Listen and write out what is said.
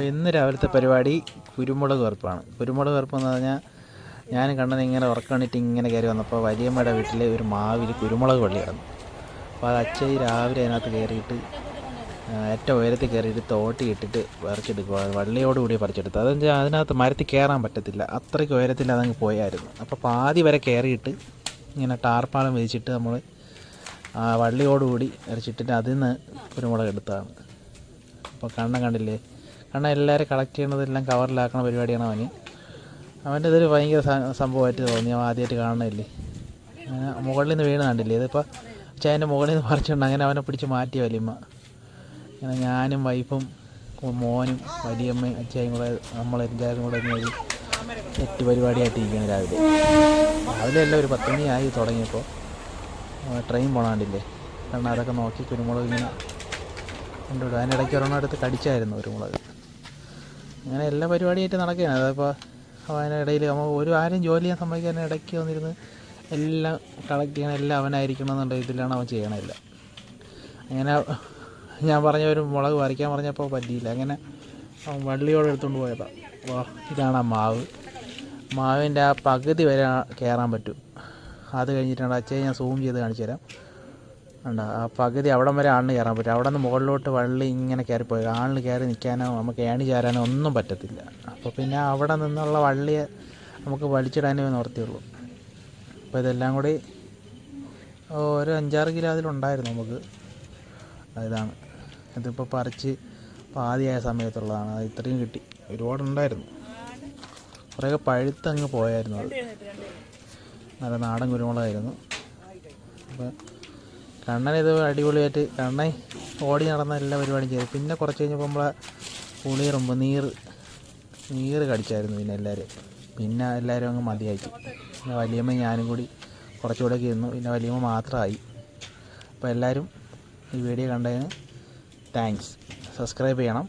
അപ്പോൾ ഇന്ന് രാവിലത്തെ പരിപാടി കുരുമുളക് വറുപ്പാണ്. കുരുമുളക് വറുപ്പ് എന്ന് പറഞ്ഞാൽ ഞാൻ കണ്ടത് ഇങ്ങനെ ഉറക്കണിട്ട് ഇങ്ങനെ കയറി വന്നപ്പോൾ വലിയമ്മയുടെ വീട്ടിൽ ഒരു മാവിൽ കുരുമുളക് വള്ളി കിടന്നു. അപ്പോൾ അത് അച്ഛൻ രാവിലെ അതിനകത്ത് കയറിയിട്ട് ഏറ്റവും ഉയരത്തിൽ കയറിയിട്ട് തോട്ടി ഇട്ടിട്ട് പറിച്ചെടുക്കുക വള്ളിയോടുകൂടി പറിച്ചെടുത്തു. അതെന്ന് വെച്ചാൽ അതിനകത്ത് മരത്തിൽ കയറാൻ പറ്റത്തില്ല. അത്രയ്ക്ക് ഉയരത്തിൽ അതങ്ങ് പോയായിരുന്നു. അപ്പോൾ പാതി വരെ കയറിയിട്ട് ഇങ്ങനെ ടാർപ്പാളം വിരിച്ചിട്ട് നമ്മൾ ആ വള്ളിയോടുകൂടി അരച്ചിട്ടിട്ട് അതിൽ നിന്ന് കുരുമുളക് എടുത്താണ് അപ്പോൾ കണ്ണം കണ്ടില്ലേ കണ്ണൻ എല്ലാവരും കളക്ട് ചെയ്യണതെല്ലാം കവറിലാക്കണ പരിപാടിയാണ് അവന്. അവന്റെ ഇതൊരു ഭയങ്കര സംഭവമായിട്ട് തോന്നി. അവൻ ആദ്യമായിട്ട് കാണണമില്ലേ മുകളിൽ നിന്ന് വീണ് കണ്ടില്ലേ? ഇതിപ്പോൾ ചേന്റെ മുകളിൽ നിന്ന് പറിച്ചുകൊണ്ട് അങ്ങനെ അവനെ പിടിച്ച് മാറ്റിയ വലിയമ്മ. അങ്ങനെ ഞാനും വൈഫും മോനും വലിയമ്മയും അച്ഛയും കൂടെ നമ്മളെല്ലാവരും കൂടെ ഒരു സെറ്റ് പരിപാടിയായിട്ട് ഇരിക്കുകയാണ് രാവിലെ. രാവിലെ എല്ലാം ഒരു പത്ത് മണിയായി തുടങ്ങിയപ്പോൾ ട്രെയിൻ പോണാണ്ടില്ലേ കാരണം അതൊക്കെ നോക്കി കുരുമുളക് ഇങ്ങനെ കൊണ്ടുവിടും. അതിനിടയ്ക്ക് ഒരെണ്ണം എടുത്ത് കടിച്ചായിരുന്നു കുരുമുളക്. അങ്ങനെ എല്ലാ പരിപാടിയായിട്ട് നടക്കുകയാണ്. അതിപ്പോൾ അവനിടയിൽ നമ്മൾ ഒരു ആരും ജോലി ചെയ്യാൻ സമ്മതിക്കാൻ ഇടയ്ക്ക് വന്നിരുന്ന് എല്ലാം കളക്ട് ചെയ്യണം എല്ലാം അവനായിരിക്കണം എന്നുള്ള ഇതിലാണ് അവൻ ചെയ്യണമില്ല അങ്ങനെ ഞാൻ പറഞ്ഞ ഒരു മുളക് പറിക്കാൻ പറഞ്ഞപ്പോൾ പറ്റിയില്ല. അങ്ങനെ അവൻ വള്ളിയോടെ എടുത്തുകൊണ്ട് പോയതാണ് വാ ഇതാണ് ആ മാവ്. മാവിന്റെ ആ പകുതി വരെ കയറാൻ പറ്റും. അത് കഴിഞ്ഞിട്ടാണ് അച്ഛൻ ഞാൻ സൂം ചെയ്ത് കാണിച്ചു തരാം. ഉണ്ട് ആ പകുതി അവിടം വരെ ആളിന് കയറാൻ പറ്റും. അവിടെ നിന്ന് മുകളിലോട്ട് വള്ളി ഇങ്ങനെ കയറിപ്പോയി. ആളിന് കയറി നിൽക്കാനോ നമുക്ക് ഏണി ചേരാനോ ഒന്നും പറ്റത്തില്ല. അപ്പോൾ പിന്നെ അവിടെ നിന്നുള്ള വള്ളിയെ നമുക്ക് വലിച്ചിടാനേ നിവർത്തിയുള്ളൂ. അപ്പോൾ ഇതെല്ലാം കൂടി ഒരു അഞ്ചാറ് കിലോ അതിലുണ്ടായിരുന്നു നമുക്ക്. ഇതാണ്. ഇതിപ്പോൾ പറിച്ച് പാതിയായ സമയത്തുള്ളതാണ്. അത് ഇത്രയും കിട്ടി. ഒരുപാടുണ്ടായിരുന്നു കുറേയൊക്കെ പഴുത്തങ്ങ് പോയായിരുന്നു അത്. നല്ല നാടൻ കുരുമുളകായിരുന്നു. അപ്പോൾ കണ്ണൻ ഇത് അടിപൊളിയായിട്ട് കണ്ണൻ ഓടി നടന്ന എല്ലാ പരിപാടിയും ചെയ്തു. പിന്നെ കുറച്ച് കഴിഞ്ഞപ്പോൾ നമ്മളെ പുളിയറുമ്പ് നീറ് നീറ് കടിച്ചായിരുന്നു പിന്നെ എല്ലാവരും. പിന്നെ എല്ലാവരും അങ്ങ് മതിയാക്കി പിന്നെ വലിയമ്മ ഞാനും കൂടി കുറച്ചുകൂടെ ഇരുന്നു. പിന്നെ വലിയമ്മ മാത്രമായി. അപ്പോൾ എല്ലാവരും ഈ വീഡിയോ കണ്ടതിന് താങ്ക്സ് സബ്സ്ക്രൈബ് ചെയ്യണം.